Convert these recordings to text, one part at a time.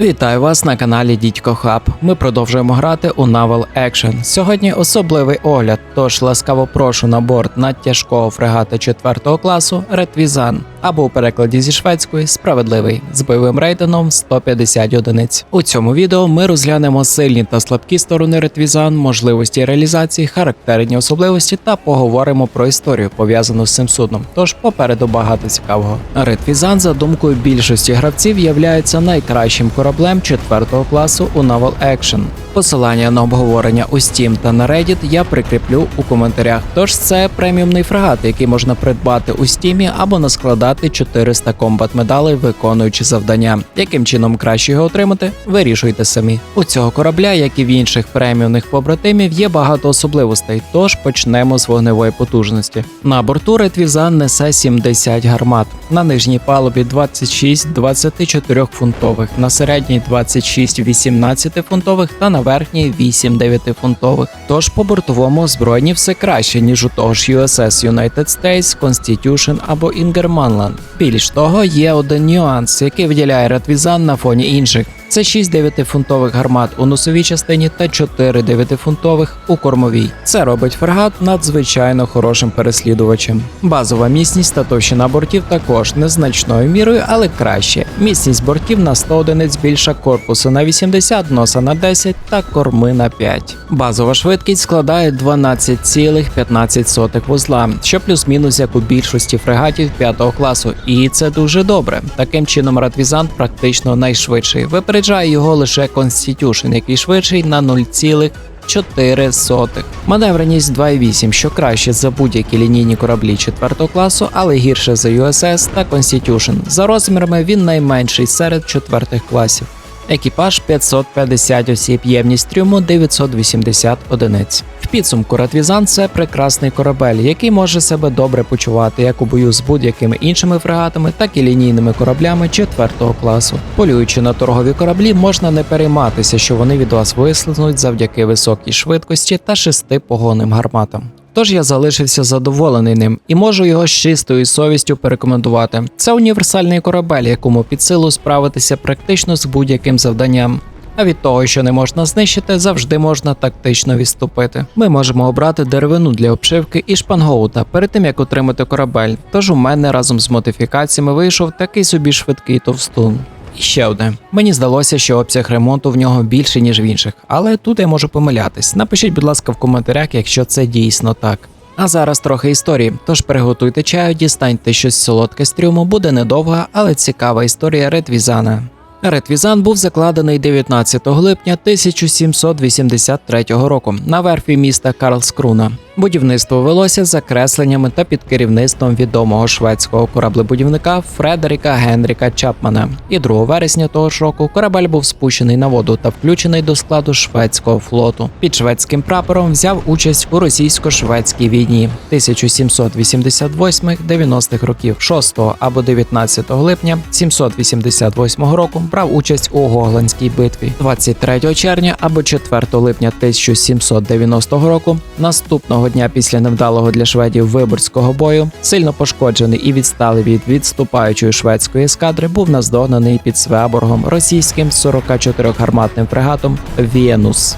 Вітаю вас на каналі Дідько Хаб. Ми продовжуємо грати у Naval Action. Сьогодні особливий огляд, тож ласкаво прошу на борт надтяжкого фрегата 4 класу Ретвізан, або у перекладі зі шведської справедливий з бойовим рейтингом 150 одиниць. У цьому відео ми розглянемо сильні та слабкі сторони Ретвізан, можливості реалізації, характерні особливості та поговоримо про історію пов'язану з цим судном. Тож попереду багато цікавого. Ретвізан, за думкою більшості гравців, являється найкращим кораблем 4 класу у Naval Action. Посилання на обговорення у Steam та на Reddit я прикріплю у коментарях. Тож це преміумний фрегат, який можна придбати у Steam або наскладати 400 комбат медалей, виконуючи завдання. Яким чином краще його отримати, вирішуйте самі. У цього корабля, як і в інших преміумних побратимів, є багато особливостей. Тож почнемо з вогневої потужності. На борту Ретвізан несе 70 гармат. На нижній палубі 26 24 фунтових, на середній 26 18 фунтових та на верхній 8 9 фунтових. Тож по бортовому озброєнні все краще, ніж у того ж USS United States, Constitution або Ingermanland. Більш того, є один нюанс, який виділяє Ретвізан на фоні інших. Це 6 9-фунтових гармат у носовій частині та 4 9-фунтових у кормовій. Це робить фрегат надзвичайно хорошим переслідувачем. Базова міцність та товщина бортів також незначною мірою, але краще. Міцність бортів на 100 одиниць більша корпусу на 80, носа на 10 та корми на 5. Базова швидкість складає 12,15 вузла, що плюс-мінус як у більшості фрегатів 5 класу, і це дуже добре. Таким чином, Ратвізант практично найшвидший. Випереджає його лише Constitution, який швидший на 0,4. Маневреність 2,8, що краще за будь-які лінійні кораблі 4 класу, але гірше за USS та Constitution. За розмірами він найменший серед четвертих класів. Екіпаж 550 осіб, ємність трюму 980 одиниць. Підсумку Ратвізан це прекрасний корабель, який може себе добре почувати як у бою з будь-якими іншими фрегатами, так і лінійними кораблями 4 класу. Полюючи на торгові кораблі, можна не перейматися, що вони від вас вислизнуть завдяки високій швидкості та шести погонним гарматам. Тож я залишився задоволений ним і можу його з чистою совістю порекомендувати. Це універсальний корабель, якому під силу справитися практично з будь-яким завданням. А від того, що не можна знищити, завжди можна тактично відступити. Ми можемо обрати деревину для обшивки і шпангоута перед тим як отримати корабель. Тож у мене разом з модифікаціями вийшов такий собі швидкий товстун. І ще одне. Мені здалося, що обсяг ремонту в нього більший, ніж в інших, але тут я можу помилятись. Напишіть, будь ласка, в коментарях, якщо це дійсно так. А зараз трохи історії. Тож приготуйте чаю, дістаньте щось солодке з трюму, буде недовга, але цікава історія Ретвізана. Ретвізан був закладений 19 липня 1783 року на верфі міста Карлскруна. Будівництво велося за кресленнями та під керівництвом відомого шведського кораблебудівника Фредеріка Генріка Чапмана. І 2 вересня того ж року корабель був спущений на воду та включений до складу шведського флоту. Під шведським прапором взяв участь у російсько-шведській війні 1788-90-х років. 6 або 19 липня 788 року брав участь у Гогландській битві. 23 червня або 4 липня 1790 року. Наступного дня після невдалого для шведів виборського бою, сильно пошкоджений і відсталий від відступаючої шведської ескадри, був наздогнаний під Свеаборгом російським 44-гарматним фрегатом Вєнус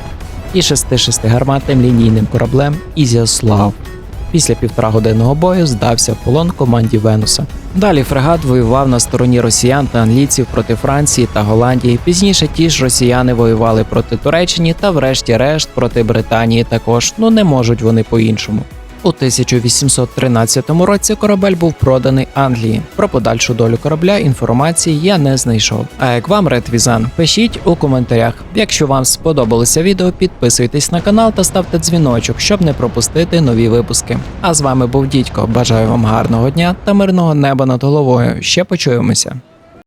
і 6-6-гарматним лінійним кораблем Ізіослав. Після півторагодинного бою здався полон команді Венуса. Далі фрегат воював на стороні росіян та англійців проти Франції та Голландії. Пізніше ті ж росіяни воювали проти Туреччини та, врешті-решт, проти Британії також. Ну не можуть вони по-іншому. У 1813 році корабель був проданий Англії. Про подальшу долю корабля інформації я не знайшов. А як вам Ретвізан? Пишіть у коментарях. Якщо вам сподобалося відео, підписуйтесь на канал та ставте дзвіночок, щоб не пропустити нові випуски. А з вами був Дідько. Бажаю вам гарного дня та мирного неба над головою. Ще почуємося.